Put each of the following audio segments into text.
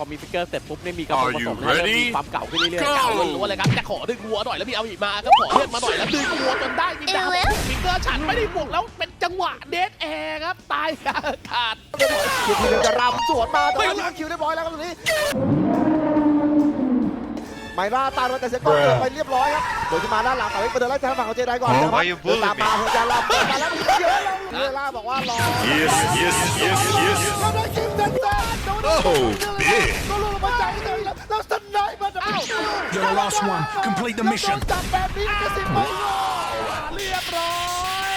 พอมีฟิกเกอร์เสร็จปุ๊บเนี่ยมีกระป๋อง Are ผ you สมนะเริ่ม ready? มีความเก่าขึ้นเรื่อยๆ Go! เก่าล้วนๆเลยครับจะขอดึงวัวหน่อยแล้วพี่เอาหิมาครับขอเลือดมาหน่อยแล้วดึงวัวจนได้มีดาวฟิกเกอร์ฉันไม่ได้บวกแล้วเป็นจังหวะเดทแอร์ครับตายคาอากาศคิวทีเดียวจะรำสวนมาแต่ว่าคิวเรียบร้อยแล้วครับตรงนี้ไมร่าตามมาแต่เสียก่อนเกิดไปเรียบร้อยครับโดยที่มาด้านหลังต่อไปเดินไล่ทางฝั่งของเจไดก่อนนะครับ Why you เดินตามมา bullying me? เฮจาราเปิดมาแล้วเยอะแล้วเวลาบอกว่ารอ Yes, yes, yes, yes. เราได้คิวเต็มเต็มโดน Oh, big. โดนลงมาใจเลยแล้วแล้วสไนป์มันอ้าว You're the last one. Complete the mission. จับแบบนี้ก็สิบไม่รอดเรียบร้อย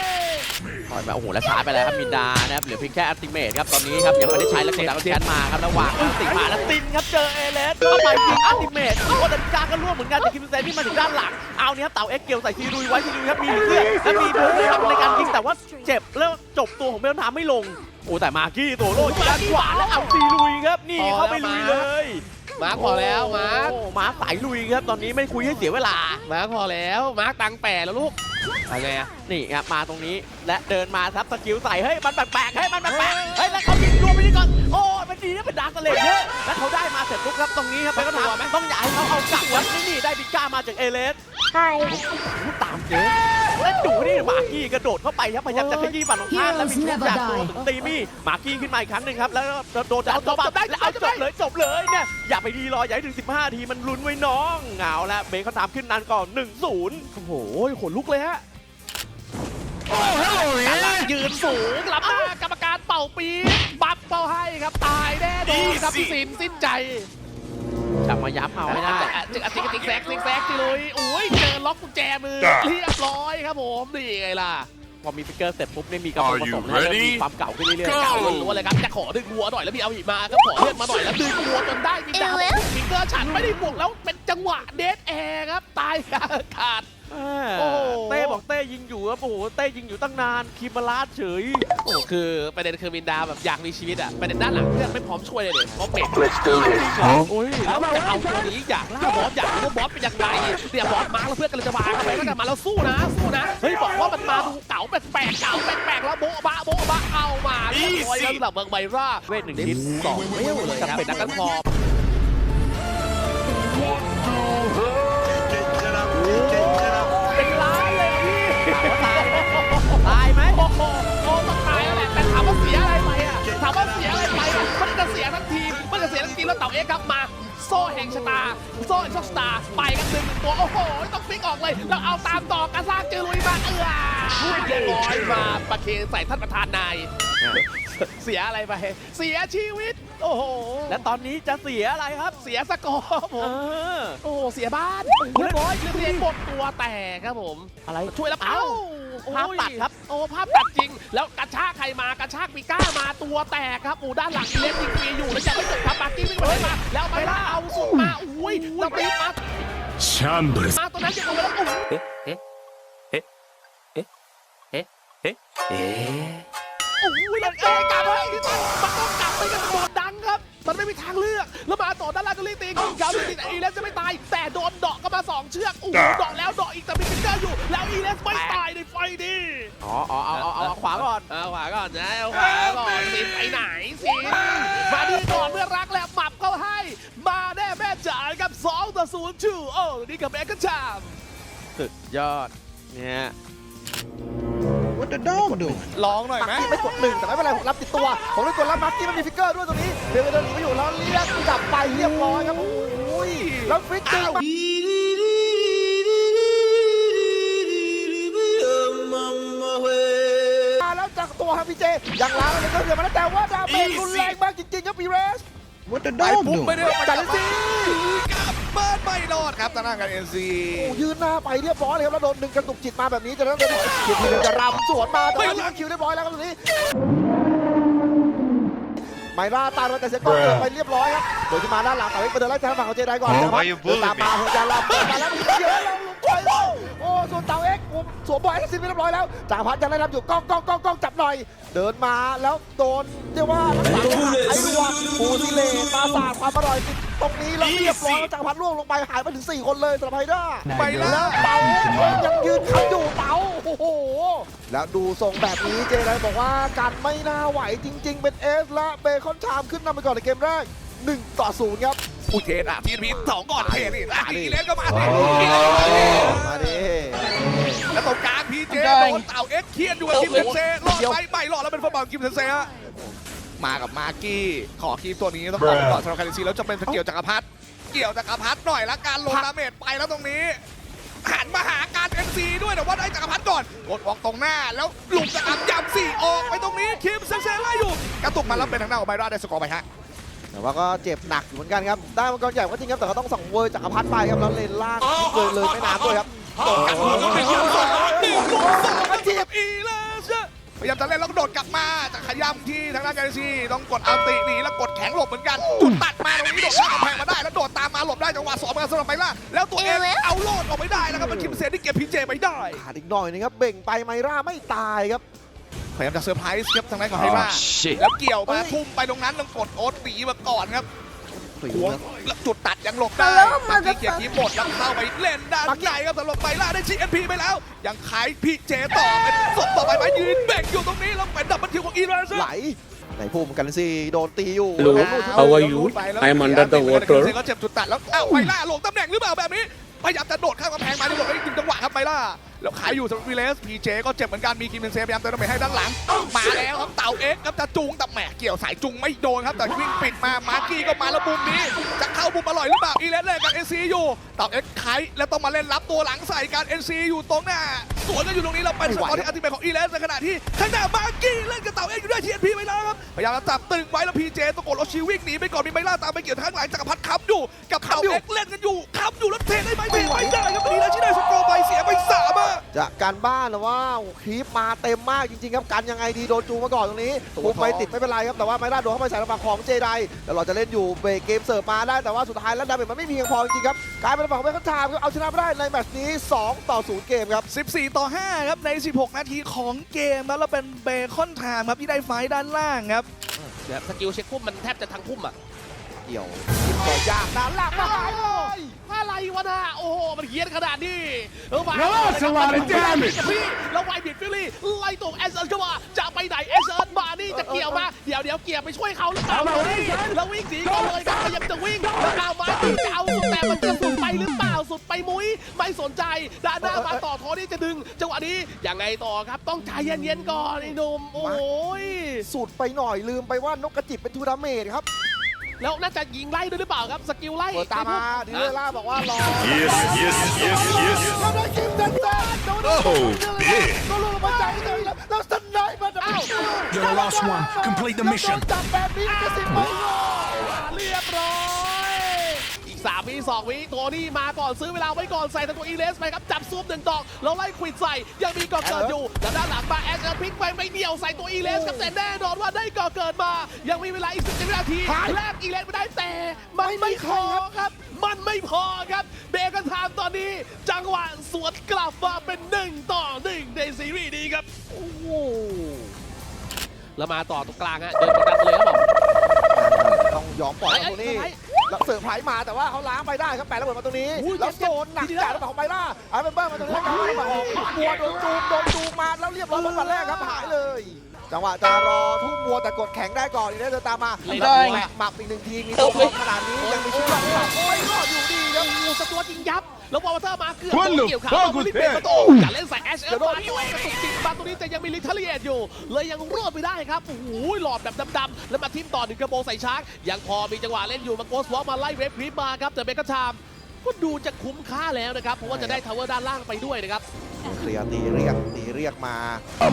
ถอยมาโอ้โหแล้วชาร์จไปแล้วครับมินดานะครับเหลือเพียงแค่อัลติเมทครับตอนนี้ครับยังไม่ได้ใช้แล้วกดดันแชนมาครับแล้ววางอัลติมาแล้วตินครับเจอเอเลสเข้าไปยิงอัลติเมทโคดันกาก็ร่วมเหมือนกันแต่คิมเซนที่มาถึงด้านหลังเอาเนี่ยครับเต่าเอ็กเกลใส่ซีรุยไว้ซีรุยครับมีเลือดและมีบูเลยครับในการยิงแต่ว่าเจ็บแล้วจบตัวของเบลทามไม่ลงโอ้แต่มากี้ตัวโล่อยู่ด้านขวาแล้วเอาซีรุยครับนี่เข้าไปลุยเลยมาร์คพอแล้วมาร์คโอ้มาสายลุยครับตอนนี้ไม่คุยให้เสียเวลา มาร์คพอแล้วมาร์คตังแปะแล้วลูกอะไรอะนี่ครับมาตรงนี้และเดินมาครับสกิลใส่เฮ้ยมันแปลกๆเฮ้ยมันแปลกๆเฮ้ยแล้วเขายิงรวมไปนี่ก่อนโอ้มันดีนะเป็นดาร์กเลเยอะแล้วเขาได้มาเสร็จปุ๊บครับตรงนี้ครับเป็นก็ถามต้องอยากให้เขาเอากลับครับนี่นี่ได้บิก้ามาจากเอเลส Hi. ตามเจ๊ แล้วดูนี่มาร์กี้กระโดดเข้าไปครับพยายามจะขยี้ฝั่งตรงข้ามแล้วมีชุดจากตัวถึงตีมี่มาร์กี้ขึ้นมาอีกครั้งหนึ่งครับแล้วโดนจับเข้าไปแล้วเอาจบเลยจบเลยเนี่ยอย่าไปดีรออย่าให้ถึง 15 ทีมันลุ้นไว้น้องเหงาแล้วเบคเขาตามขึ้นนานก่อน 1-0 โอ้โหขนลุกเลยฮะกำลังยืนสูงหลับหน้ากรรมการเป่าปี๊บบัฟเป่าให้ครับตายแน่นอนครับพี่สินสิ้นใจ จับมายับเอาไม่ได้จึกติ๊กติ๊กแซกติ๊กแซกจิลุยอุ้ยเจอล็อกกุญแจมือเรียบร้อยครับผมนี่ไงล่ะ พอมีฟิกเกอร์เสร็จปุ๊บเนี่ยมีกระป๋อง Are ผ you สมนะเริ่ม ready? มีความเก่าขึ้นเรื่อยๆ Go! เก่าล้วนๆเลยครับจะขอดึงวัวหน่อยแล้วพี่เอาหิมาครับขอเลือดมาหน่อยแล้วดึงวัวจนได้มีดาวฟิกเกอร์ฉันไม่ได้บวกแล้วเป็นจังหวะเดทแอร์ครับตายคาอากาศโอ้โหเต้บอกเต้ยิงอยู่ครับโอ้โหเต้ยิงอยู่ตั้งนานคีมาลาดเฉยโอ้คือประเด็นคือมินดาแบบอยากมีชีวิตอะประเด็นด้านหลังเพื่อนไม่พร้อมช่วยเลยเด็เพราะเป็ดโอ้ยแล้วจะเอาตัวนี้อยากล่าบอสอยากรู้ว่าบอสเป็นยังไงเนี่ยบอสมาแล้วเพื่อนกำลังจะมาเข้าไปก็จะมาแล้วสู้นะสู้นะ ปลกๆเก๋าแปลกๆแล้วโบ๊ะบะโบ๊ะบะเอามาเรียบร้อยแล้วสำหรับเมืองไบร่าเวทหนึ่งชิ้นสองเวลเลยครับเป็นนักกันพอเป็นล้านเลยพี่ตายตายไหมโอ้โหโอ้ต้องตายแล้วแหละแต่ถามว่าเสียอะไรไปอะถามว่าเสียอะไรไปอะมันจะเสียทั้งทีม มันจะเสียทั้งทีมแล้วเต่าเอ็กซ์ครับมา โซ่แห่งชะตา โซ่แห่งโชคชะตาไปกันหนึ่งหนึ่งตัวโอ้โห ต้องฟิกออกเลยแล้วเอาตามต่อกระซากเจอลุยมาเออเรียบร้อยมาประเคนใส่ท่านประธานนายเสียอะไรไป เสียชีวิต โอ้โห และตอนนี้จะเสียอะไรครับ เสียสกอร์ครับผเอม อ โอ้โหเสียบ้านเรียบร้อยเรียบหมดตัวแตกครับผม อะไร ช่วยแล้วเอ้าเอ้า ภาพตัดครับ โอ้ภาพตัดจริง แล้วกระชากใครมากระชากปีก้ามาตัวแตกครับโอ้ด้านหลังอีเล็กยิงฟรีอยู่แล้วยังไม่จบครับปาร์กี้วิ่งมาเลยมาแล้วไปล่าเอาสุดมาอุ้ยแล้วตีมา Shambles. มาตัวนั้นจะลงไปแล้วโอ้โหโอ้ยแล้วเอกลับเลยที่ตั้งมันต้องกลับไปกันโดนดังครับ มันไม่มีทางเลือกแล้วมาต่อด้านล่างก็รีบตีของเขารีบตีแต่อีเลสจะไม่ตายแต่โดนเดาะก็มาสองเชือกโอ้โหเดาะแล้วเดาะอีกแต่มีฟิกเกอร์อยู่ แล้วอีเลสไม่ตายในไฟดีอ๋ออ๋อเอาเอาเอาเอาขวาก่อนเอาขวาก่อนนะเอาขวาก่อนสินไปไหนสินมาดีก่อนเพื่อรักแล้วหมับเข้าให้มาแน่แม่จ๋าครับ2ต่อ0ชูโอ้นี่กับแอ็กซ์ชามสุดยอดเนี่ย What the dog doing? ลองหน่อยไหมมาร์กี้ไม่กดหนึ่งแต่ไม่เป็นไรผมรับติดตัว ผมเลยกดรับมาร์กี้มันมีฟิกเกอร์ด้วยตรงนี้เดินเดินหนีไปอยู่แล้วเรียกกลับไปเรียบร้อยครับโอ้ยแล้วฟิกเกอร์ ตัวครับพี่เจยังล้างอะไรก็เกิดมาแล้วแต่ว่าดาเมจรุนแรงมากจริงๆครับพีเรส What the ไป dog ปุ๊บ doing? ไปเรื่อยจัดเลยสิเบิร์ดไม่รอดครับทางด้านการเอ็นซีโอ้ยืนหน้าไปเรียบร้อยเลยครับแล้วโดนหนึ่งกระตุกจิตมาแบบนี้จะแล้วเดินคิวทีเดียวจะรำสวนมาแต่ว่าคิวเรียบร้อยแล้วครับตรงนี้ไมร่าตามมาแต่เสียก่อนเกิดไปเรียบร้อยครับโดยที่มาด้านหลังต่อไปเดินไล่ทางฝั่งของเจไดก่อนนะครับ Why you เดิน bullying ตามมา me? เฮจาราเปิดมาแล้วเยอะแล้วลงไป โอ้ส่วนเต่าเอ็กซ์ผมสวมบอยให้ซินไปเรียบร้อยแล้วจ่าพัดยังไล่รับอยู่ก้องก้องก้องก้องจับหน่อย เดินมาแล้วโดนเรียกว่ารักษาไอ้ตัวปูซิเลตมาสาดความอร่อยติดตรงนี้แล้วเรียบร้อยแล้วจ่าพัดล่วงลงไปหายไปถึง 4 คนเลยสำหรับไฮด้าไปแล้วเต๋ายังยืนขัดอยู่เต๋าโอ้โหแล้วดูทรงแบบนี้เจไดบอกว่าการไม่น่าไหวจริง ๆ เป็นเอสและเบคอนชามขึ้นนำไปก่อนในเกมแรก 1 ต่อ 0 ครับอุยเทนอะทีพีสองก่อนเทนนี่อะมาดิอีเลนก็มาดิโอ้อีเลนก็มาดิมาดิแล้วตรงกลางพีเจโดนเต่าเอ็กซ์เคียนอยู่กับคิมเซนเซรอดไปไม่รอดแล้วเป็นฟอร์บอลคิมเซนเซฮะมากับมาร์กี้ขอคีมตัวนี้ต้องขอไปก่อนสำหรับคาริซีแล้วจะเป็นสเกิลจักรพรรดิเกี่ยวจักรพรรดิหน่อยละการลงดาเมจไปแล้วตรงนี้หันมาหาการเอ็นซีด้วยแต่ว่าได้จักรพรรดิก่อนกดออกตรงหน้าแล้วหลุมจักรยำสี่ออกไปตรงนี้คิมเซนเซไล่อยู่กระตุกมาแล้วเป็นทางด้านของไบราได้สกอร์ไปฮะ แต่ว่าก็เจ็บหนักอยู่เหมือนกันครับ ได้มังกรใหญ่ก็จริงครับ แต่เขาต้องส่องเวอร์จักรพรรดิไปครับ แล้วเลนล่างเลยเลยไม่นานด้วยครับตกกันหัวก็เป็นคิวสองหนึ่งลูกสองกันจีบอีเลสพยายามจะเล่นแล้วก็โดดกลับมาจากขย้ำที่ทางด้านการซีต้องกดอัลติหนีแล้วกดแข็งหลบเหมือนกันจุดตัดมาตรงนี้โดดข้ามกำแพงมาได้แล้วโดดตามมาหลบได้จังหวะสองมาสำหรับไมล่าแล้วตัวเองเอาโลดออกไม่ได้นะครับมันคิมเซนที่เก็บพีเจไปได้ขาดอีกหน่อยนึงครับเบ่งไปไมร่าไม่ตายครับ พยายามจะเซอร์ไพรส์ครับทางด้านของไมล่า shit. แล้วเกี่ยวมาทุ่มไปตรงนั้นต้องกดโอ๊ตหนีมาก่อนครับฝีหัวมือแล้วจุดตัดยังหลบได้ตะกี้เกียร์ทีหมดแล้วเข้าไปเล่นด้านในครับสำหรับไมล่าได้ชีเอ็นพีไปแล้ว ยังขายพีเจต่อเป็นศพต่อไปไหมยืนเบ่งอยู่ตรงนี้แล้วเป็นดับเบิลคิวของอีเรนไหลไหนภูมิกันสิโดนตีอยู่ Hello แล้วลูก How are you? I am under the water ก็เจ็บจุดตัดแล้วอ้าวไมล่าหลงตำแหน่งหรือเปล่าแบบนี้ พยายามจะโดดข้ามกำแพงมาที่หลบไม่ถึงจังหวะครับไมล่าแล้วขายอยู่สำหรับวีเลสพีเจก็เจ็บเหมือนกันมีคิมเบนเซพยายามเติมไปให้ด้านหลัง มาแล้วครับเต่าเอ็กซ์ครับจะจูงแต่แหมเกี่ยวสายจูงไม่โดนครับแต่วิ่งปิดมามาร์กี้ก็มาแล้วมุมนี้จะเข้ามุมอร่อยหรือเปล่าอีเลสเล่นกับเอ็นซีอยู่เต่าเอ็กซ์ไขแล้วต้องมาเล่นรับตัวหลังใส่การเอ็นซีอยู่ตรงหน้าสวนกันอยู่ตรงนี้แล้วเป็นสกอร์ที่อัลติเมทของอีเลสในขณะที่ข้างหน้ามาร์กี้เล่นกับเต่าเอ็กซ์อยู่ด้วยทีเอ็นพีไปแล้วครับพยายามจะจับตึงไว้แล้วพีเจตะโกนรถชีวิ่งหนีไปก่อนมีไมล่าตามไปเกี่ยวทางหลังจักรพัฒน์ค้ำอยู่กับเต่าเอ็กซ์เล่นกันอยู่ค้ำ อยู่แล้วเทได้ไหมเทไม่ได้ครับวันนี้แล้วที่ได้สกอร์ไปเสียไปสามอะจากการบ้านแต่ว่าคลิปมาเต็มมากจริงๆครับกันยังไงดีโดนจูงมาก่อนตรงนี้ตัวภูมิไปทองติดไม่เป็นไรครับแต่ว่าไมร่าโดนเข้าไปใส่ระฝั่งของเจไดแต่เราจะเล่นอยู่เบรกเกมเสิร์ฟมาได้แต่ว่าสุดท้ายแล้วดาเมจมันไม่เพียงพอจริงๆครับกลายเป็นฝั่งของเบคอนทามครับเอาชนะไม่ได้ในแมตช์นี้ 2 ต่อ 0 เกมครับ 14 ต่อ 5 ครับใน 16 นาทีของเกมแล้วเราเป็นเบคอนไทม์ครับที่ได้ไฟท์ด้านล่างครับแบบสกิลเช็คพุ่มมันแทบจะทั้งพุ่มอะ เกี่ยวต่อยากด้านหลังมาหายเลยอะไรวะน่ะโอ้โหมันเฮี้ยนขนาดนี้เออมา Well, that's a lot of damage พี่แล้วไวบิดฟิลลี่ไล่ตัวเอสเอิร์นเข้ามาจะไปไหนเอสเอิร์นมานี่จะเกี่ยวมาเดี๋ยวเดี๋ยวเกี่ยวไปช่วยเขาหรือเปล่านี่แล้ววิ่งหนีก่อนเลยครับพยายามจะวิ่งแล้วเอามาที่จะเอาสุดแต่มันจะสุดไปหรือเปล่าสุดไปมุ้ยไม่สนใจด้านหน้ามาต่อทอนี่จะดึงจังหวะนี้ยังไงต่อครับต้องใจเย็นๆก่อนไอ้หนุ่มโอ้ยสุดไปหน่อยลืมไปว่านกกระจิบเป็นทูดาเมจครับ แล้วน่าจะยิงไล่ด้วยหรือเปล่าครับสกิลไล่เปิดตามมาดิเรล่าบอกว่ารอ Yes, yes, yes, yes. แล้วได้คิมเซนเซนโดน Oh, big. โดนลูกมาจากที่ไหนแล้วแล้วสไนป์มาจาก You're the last one. Complete the mission. โดนจับแบบนี้จะสิบไม่รอดเรียบร้อย อีก3วิ2วิโทนี่มาก่อนซื้อเวลาไว้ก่อนใส่ตัวอีเลสไปครับจับซูปหนึ่งดอกแล้วไล่ควิดใส่ยังมีก่อเกิดอยู่แล้วด้านหลังมาแอชเอร์พิกไปไม่เดี่ยวใส่ตัวอีเลสครับแต่แน่นอนว่าได้ก่อเกิดมา ยังมีเวลาอีกสิบวินาทีแลกอีเลสไม่ได้แต่มันไม่พอครับมันไม่พอครับเบเกันไทม์ตอนนี้ จังหวะสวนกลับมาเป็น1ต่อ1ในซีรีส์นี้ครับโอ้แล้วมาต่อตรงกลางฮะเดินกดดันเลยครับผม ยอมปล่อยไอ้ตรงนี้ไอ้แล้วเสิร์ฟไพรส์มาแต่ว่าเขาล้างไปได้ครับแปะระเบิดมาตรงนี้อุ้ยแล้วเจ็บโดนหนักดีๆจากระเบิดของไบล่าเอาเป็นเบิ้ลมาตรงนี้แล้วกลายเป็นของบัวโดนจูงโดนจูงมาแล้วเรียบร้อยบนวันแรกครับหายเลย จังหวะจะรอทุ่มมัวแต่กดแข็งได้ก่อนอีกแล้วเดินตามมาเลยแล้วได้แหมหมักอีกหนึ่งทีมีตัวพร้อมขนาดนี้ยังมีชีวิตรอดหรือเปล่าโอ้ยรอดอยู่ดีครับโอ้โหสตัวจริงยับแล้ววอลเตอร์มาเกือบ What โดน the เกี่ยวขา fuck บอล was รีบเปลี่ยน that? ประตูอย่าเล่นใส่แอชเอร์มาด้วยกระตุกจิกมาตรงนี้แต่ยังมีลิทเลียดอยู่ เลยยังรอดไปได้ครับโอ้โหหลอดแบบดำๆ แล้วมาทิมต่อหนึ่งกระโบใส่ชาร์กยังพอมีจังหวะเล่นอยู่มาโกสวอลมาไล่เวฟคลิปมาครับแต่เบคอนชามก็ดูจะคุ้มค่าแล้วนะครับ เพราะว่าจะได้ทาวเวอร์ด้านล่างไปด้วยนะครับเคลียร์ตีเรียกตีเรียกมา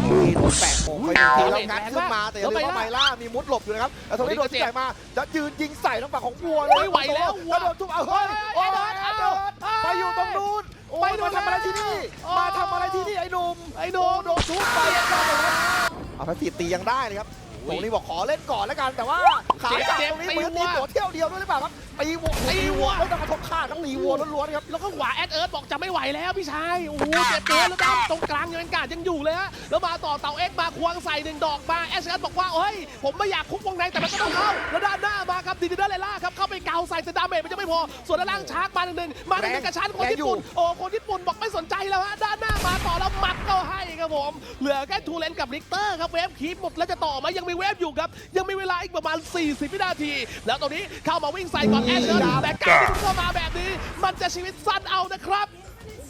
ทีโดนแปะโมงไปหนึ่งทีแล้วงัดขึ้นมาแต่อย่าลืมว่าไมล่ามีมุดหลบอยู่นะครับแล้วตรงนี้โดนที่ใหญ่มาจะยืนยิงใส่ทางฝั่งของวัวเลยไม่ไหวแล้ววัวแล้วโดนทุบเอาเฮ้ยโอ้ยไอ้ไอ้โดโดนนเอาไปอยู่ตรงนู้นโอ้ยไปนู่มานทำอะไรที่นี่โอ้มาทำอะไรที่นี่ไอ้หนุ่มไอ้หนุ่มโดนทุบไปเอาพระสิตียังได้เลยครับ ตรงนี้บอกขอเล่นก่อนแล้วกันแต่ว่าขาจับตรงนี้เหมือนตีตัวเที่ยวเดียวด้วยหรือเปล่าครับตีวัวตีวัวไม่ต้องกระทบขาต้องตีวัวล้วนๆครับแล้วก็หวาแอดเอิร์ธบอกจะไม่ไหวแล้วพี่ชายโอ้โหเจ็บเกินแล้วครับตรงกลางยังเป็นการดยังอยู่เลยฮะแล้วมาต่อเต่าเอ็กซ์มาควงใส่หนึ่งดอกมาแอดเอิร์ธบอกว่าเฮ้ยผมไม่อยากคุกวงในแต่มันก็ต้องเข้าแล้วด้านหน้ามาครับดิจิเดอร์เลล่าครับเข้าไปเกาใส่แต่ดาเมจมันจะไม่พอส่วนด้านล่างชาร์กมาหนึ่งหนึ่งมาหนึ่งหนึ่งกระชั้นคนญี่ปุ่นโอ้คนญี่ปุ่นบอกไม่สนใจแล้วฮะด้านหน้ามาต่อแล้วหมัดเข้าให้ครับผมเหลือแค่ทูเลนกับลิกเตอร์ครับเวฟคีปหมดแล้วจะต่อไหมยังมีเวฟอยู่ครับ ยังมีเวลาอีกประมาณ 40วินาที แล้วตรงนี้เข้ามาวิ่งใส่ก่อนแอชเชอร์แต่การที่เข้ามาแบบนี้ มันจะชีวิตสั้นเอานะครับ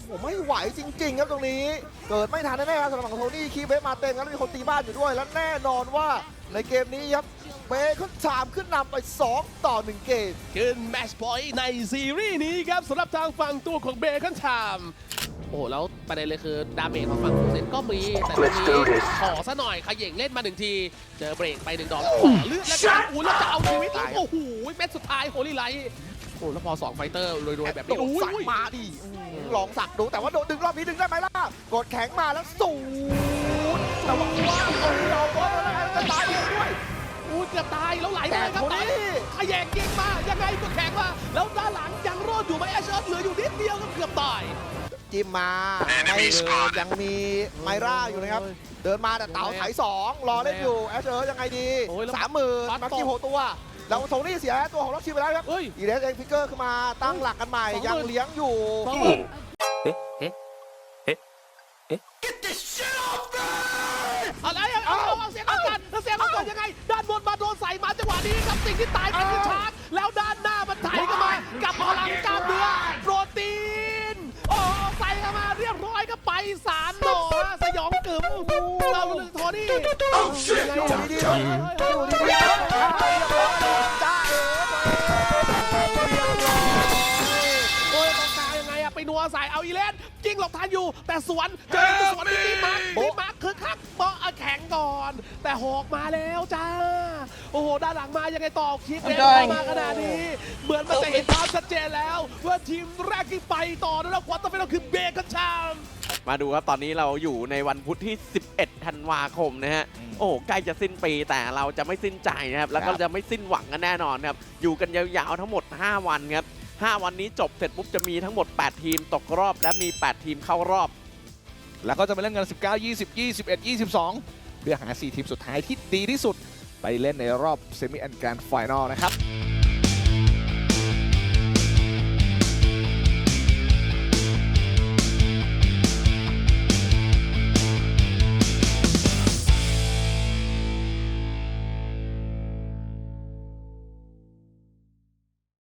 ผมไม่ไหวจริง ๆ ครับตรงนี้ เกิดไม่ทันแน่ๆครับสำหรับของโทนี่คีย์เวฟมาเต็มครับแล้วมีคนตีบ้านอยู่ด้วย และแน่นอนว่าในเกมนี้ครับเบคอนชามขึ้นนำไป 2 ต่อ 1 เกม ขึ้นแมชพอยต์ในซีรีส์นี้ครับสำหรับทางฝั่งตัวของเบคอนชาม โอ้แล้วประเด็นเลยคือดาเมจของฝั่งฟูเซนก็มี แต่ตรงนี้ขอซะหน่อยขย่งเล่นมาหนึ่งที เจอเบรกไปหนึ่งดอกแล้วขอเลือดแล้วกันอู้แล้วจะเอาชีวิตแล้วโอ้โหเม็ดสุดท้ายโฮลี่ไลท์โอ้แล้วพอ2ไฟเตอร์รวยๆแบบโดนี้นอุ้สักยมาดิลองสักดูแต่ว่าโดนดึงรอบนี้ดึงได้ไหมล่ะกดแข็งมาแล้วสูดแต่ว่าว้าวโอ้โหเราบอลแล้วจะตายเองด้วยอู้เกือบตายแล้วไหลไปแต่เลยครับโทตอนนี่นี้ขย่งยิงมายังไงก็แข็งมาแล้วด้านหลังยังรอดอยู่ไหมแอชเชอร์เหลืออยู่นิดเดียวก็เกือบตาย จิ้มมาไม่เดินยังมีไมร่าอยู่นะครับ เดินมาแต่เต๋าไถสองรอเล่นอยู่แอชเชอร์ยังไงดีโอ้ยแล้วสามหมื่นปั๊บมากี้โหตัวแล้วโทนี่เสียตัวของล็อกชิไปแล้วครับเฮ้ยอีเดสเองฟิกเกอร์ขึ้นมาตั้งหลักกันใหม่สองหมื่นยังเลี้ยงอยู่สองหมื่นอะไรอะเอาเอาเอาเสียงเอากันแล้วเสียงเอากันยังไง ด้านบนมาโดนใส่มาจังหวะนี้ครับสิ่งที่ตายเป็นคือชาร์จแล้วด้านหน้ามันไถเข้ามากับพลังกล้ามเนื้อโปรตีนโอ้ ใส่เข้ามาเรียบร้อยก็ไปสารหนอสยองกึ๋มเราเลยโทนี่ยังไงอยู่อะดีๆครับอยู่ดีๆครับจ้าเอ๋เรียบร้อยโอ้ยต้องการยังไงอะไปนัวใส่เอาอีเลน ยิงหลบทันอยู่ แต่สวนเจอสวนที่ตีมาร์คตีมาร์คคือคักเบาะแข็งก่อน แต่หอกมาแล้วจ้า โอ้โห ด้านหลังมายังไงต่อคิกเล่นเข้ามาขนาดนี้ เหมือนมันจะเห็นความชัดเจนแล้วว่าทีมแรกที่ไปต่อแล้วควอเตอร์ไฟนอลคือเบคอนชามมาดูครับ ตอนนี้เราอยู่ในวันพุธที่ 11 ธันวาคมนะฮะ โอ้ใกล้จะสิ้นปีแต่เราจะไม่สิ้นใจนะครับ แล้วก็จะไม่สิ้นหวังกันแน่นอนครับ อยู่กันยาวๆทั้งหมด 5 วันครับ 5 วันนี้จบเสร็จปุ๊บจะมีทั้งหมด 8 ทีมตกรอบและมี 8 ทีมเข้ารอบ แล้วก็จะไปเล่นกัน 19 20 21 22 เพื่อหา 4 ทีมสุดท้ายที่ดีที่สุด ไปเล่นในรอบเซมิแอนด์การ์ดไฟนอลนะครับ